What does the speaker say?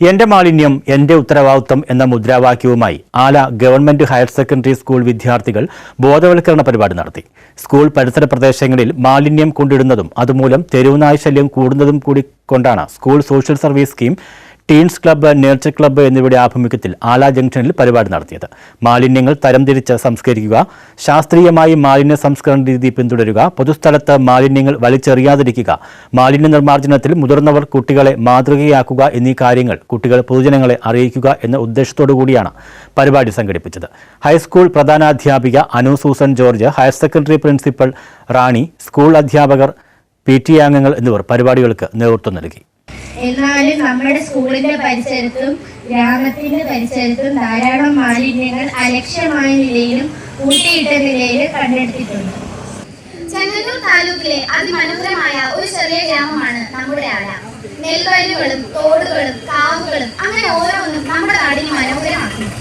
എന്റെ മാലിന്യം എന്റെ ഉത്തരവാദിത്വം എന്ന മുദ്രാവാക്യവുമായി ആല ഗവൺമെന്റ് ഹയർ സെക്കൻഡറി സ്കൂൾ വിദ്യാർത്ഥികൾ ബോധവൽക്കരണ പരിപാടി നടത്തി. സ്കൂൾ പരിസര പ്രദേശങ്ങളിൽ മാലിന്യം കൊണ്ടിടുന്നതും അതുമൂലം തെരുവുനായ ശല്യം കൂടുന്നതും കൂടി കൊണ്ടാണ് school social service scheme teens club നേർച്ച ക്ലബ്ബ് എന്നിവയുടെ ആഭിമുഖ്യത്തിൽ ആല ജംഗ്ഷനിൽ പരിപാടി നടത്തിയത്. മാലിന്യങ്ങൾ തരംതിരിച്ച് സംസ്കരിക്കുക ശാസ്ത്രീയമായി മാലിന്യ സംസ്കരണ രീതി പിന്തുടരുക പൊതുസ്ഥലത്ത് മാലിന്യങ്ങൾ വലിച്ചെറിയാതിരിക്കുക മാലിന്യ നിർമ്മാർജനത്തിൽ മുതിർന്നവർ കുട്ടികളെ മാതൃകയാക്കുക എന്നീ കാര്യങ്ങൾ കുട്ടികൾ പൊതുജനങ്ങളെ അറിയിക്കുക എന്ന ഉദ്ദേശത്തോടു കൂടിയാണ് പരിപാടി സംഘടിപ്പിച്ചത്. High school പ്രധാനാധ്യാപിക Anu Susan George higher secondary principal Rani school അധ്യാപകർ പി ടി അംഗങ്ങൾ എന്നിവർ പരിപാടികൾക്ക് നേതൃത്വം നൽകി. എന്നാലും നമ്മുടെ സ്കൂളിന്റെ പരിസരത്തും ഗ്രാമത്തിന്റെ പരിസരത്തും ധാരാളം മാലിന്യങ്ങൾ അലക്ഷ്യമായ നിലയിലും കൂട്ടിയിട്ട നിലയിലും കണ്ടെടുത്തിട്ടുണ്ട്. ചെങ്ങന്നൂർ താലൂക്കിലെ അതിമനോഹരമായ ഒരു ചെറിയ ഗ്രാമമാണ് നമ്മുടെ ആല നെൽവയലുകളും തോടുകളും കാവുകളും അങ്ങനെ ഓരോന്നും നമ്മുടെ നാടിന്റെ